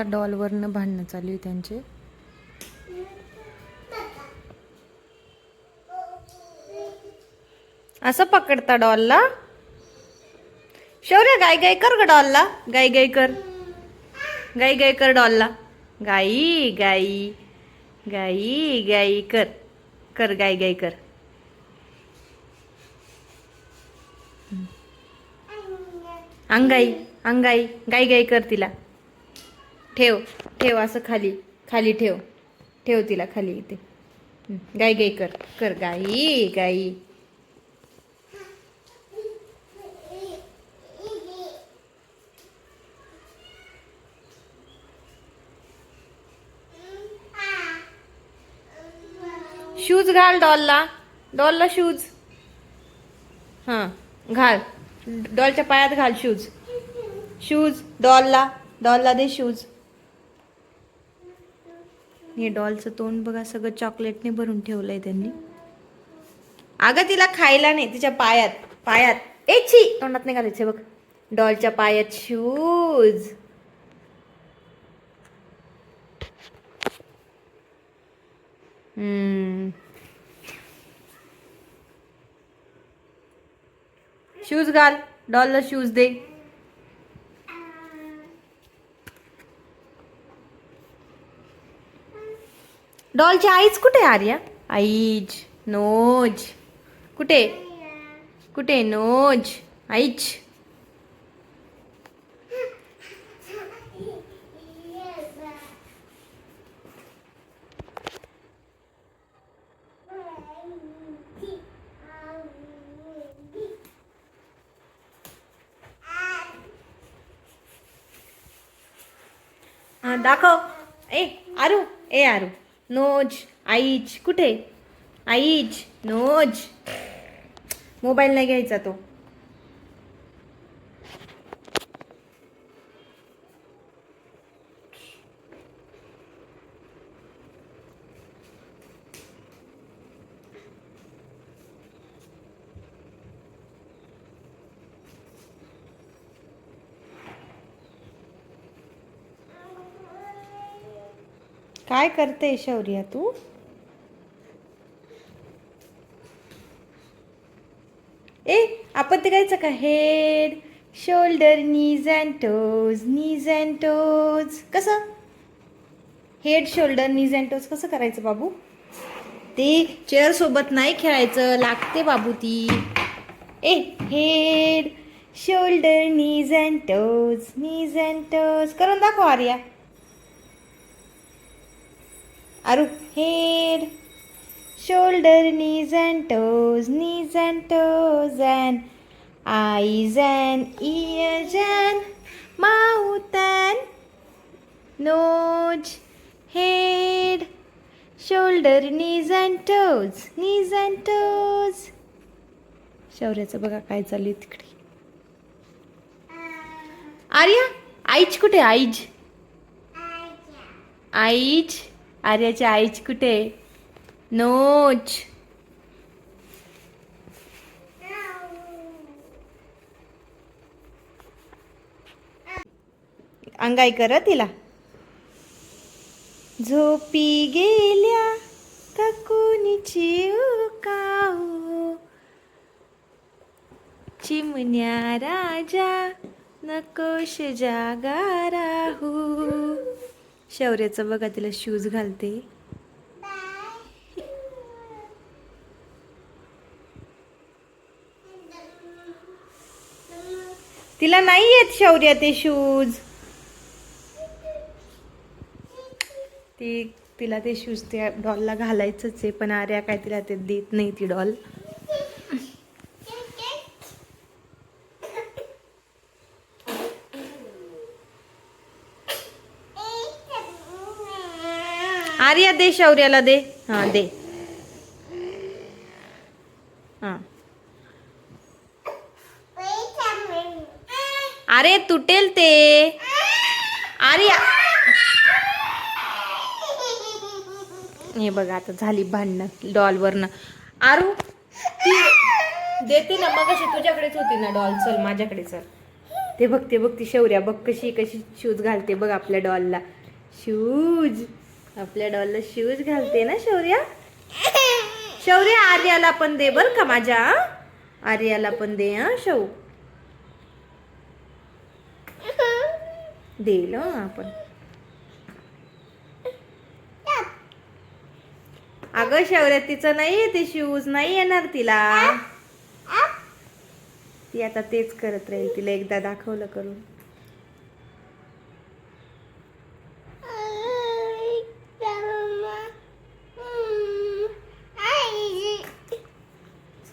आता डॉलवरनं भांडणं चालू आहे त्यांचे. असं पकडता डॉलला? शौर्य गाय गाय कर ग डॉलला. गाय गाय कर. गाई गाई कर डॉलला. गाई गाई गाई गाई कर. कर गाई गाई कर. अंगाई अंगाई गाई गाई कर तिला. ठेव ठेव असं खाली खाली ठेव. ठेव तिला खाली इथे. गाई गाई कर कर गाई गाई. शूज घाल डॉलला. डॉलला शूज. हां घाल. डॉलच्या पायात घाल शूज. शूज डॉलला. डॉलला दे शूज. हे डॉलचं तोंड बघा सगळं चॉकलेटने भरून ठेवलंय त्यांनी. अगं तिला खायला नाही तिच्या पायात पायात. ए छी तोंडात नाही घालायचे बघ. डॉलच्या पायात शूज हम्म. शूज घाल डॉलला शूज दे. डॉलची आईच कुठे आर्या? Eyes nose. कुठे? कुठे? नोज. आईच दाखव. ए आरू. ए आरू. नोज आईच कुठे? आईच नोज. मोबाईल नाही घ्यायचा तो. काय करते शौर्या तू? ए आपण ते का? Head shoulder knees and toes knees and toes कसं? Head shoulder knees and toes कसं करायचं बाबू? ते चेअर सोबत नाही खेळायचं लागते बाबू ती. ए head shoulder knees and toes knees and toes करून दाखव Arya. Aru head shoulder knees and toes knees and toes and eyes and ears and mouth and nose head shoulder knees and toes knees and toes शौर्याचं बघा काय चाललंय तिकडे. आर्या आईच कुठे? Eyes. Eyes. आर्याची आईच कुठे नोच. अंगाई कर तिला. झोपी गेल्या का कोणीची काऊ चिमण्या राजा नकोश जागा राहू. शौर्याचं बघा तिला शूज घालते. तिला नाही येत शौर्य ते शूज ती तिला ते शूज त्या डॉलला घालायचंच आहे पण आर्या काय तिला ते देत नाही ती डॉल आर्या दे शौर्याला दे. हा दे. हा. अरे तुटेल ते. आर्या. हे बघा आता झाली भांडणं डॉलवरनं. आरू ती देते ना मग अशी तुझ्याकडेच होती ना डॉल चल माझ्याकडे चल. ते बघते बघते बघ ती शौर्या बघ कशी कशी शूज घालते बघ आपल्या डॉलला. शूज. आपल्या डॉलला शूज घालते ना शौर्या? शौर्य आर्याला पण दे बर का माझ्या आर्याला पण दे हा शौ. देईल आपण. अगं शौर्या तिचं नाही ते शूज नाही येणार तिला. ती आता तेच करत राहील तिला एकदा दाखवलं करून.